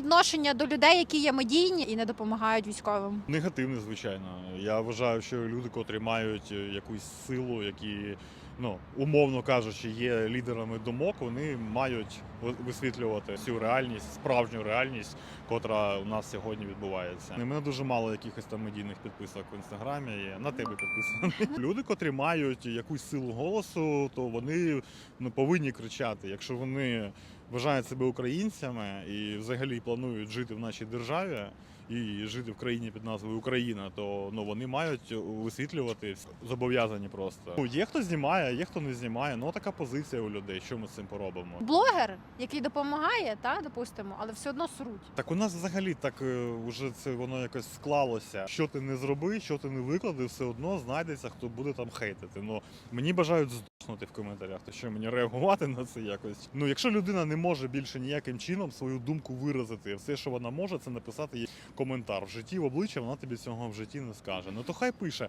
відношення до людей, які є медійні і не допомагають військовим? Негативне, звичайно. Я вважаю, що люди, котрі мають е, якусь силу, які, ну, умовно кажучи, є лідерами думок, вони мають висвітлювати цю реальність, справжню реальність, котра у нас сьогодні відбувається. У мене дуже мало якихось там медійних підписок в інстаграмі. Є. На тебе підписаний. Люди, котрі мають якусь силу голосу, то вони ну, повинні кричати. Якщо вони вважають себе українцями і взагалі планують жити в нашій державі і жити в країні під назвою Україна, то ну вони мають висвітлювати зобов'язані просто. Ну, є хто знімає, є хто не знімає. Ну така позиція у людей. Що ми з цим поробимо? Блогер, який допомагає, та допустимо, але все одно сруть. Так у нас взагалі так е, уже це воно якось склалося. Що ти не зроби, що ти не виклади, все одно знайдеться, хто буде там хейтити. Ну мені бажають здохнути в коментарях. То що мені реагувати на це якось? Ну якщо людина не може більше ніяким чином свою думку виразити, все, що вона може, це написати їй коментар в житті в обличчя. Вона тобі цього в житті не скаже. Ну то хай пише.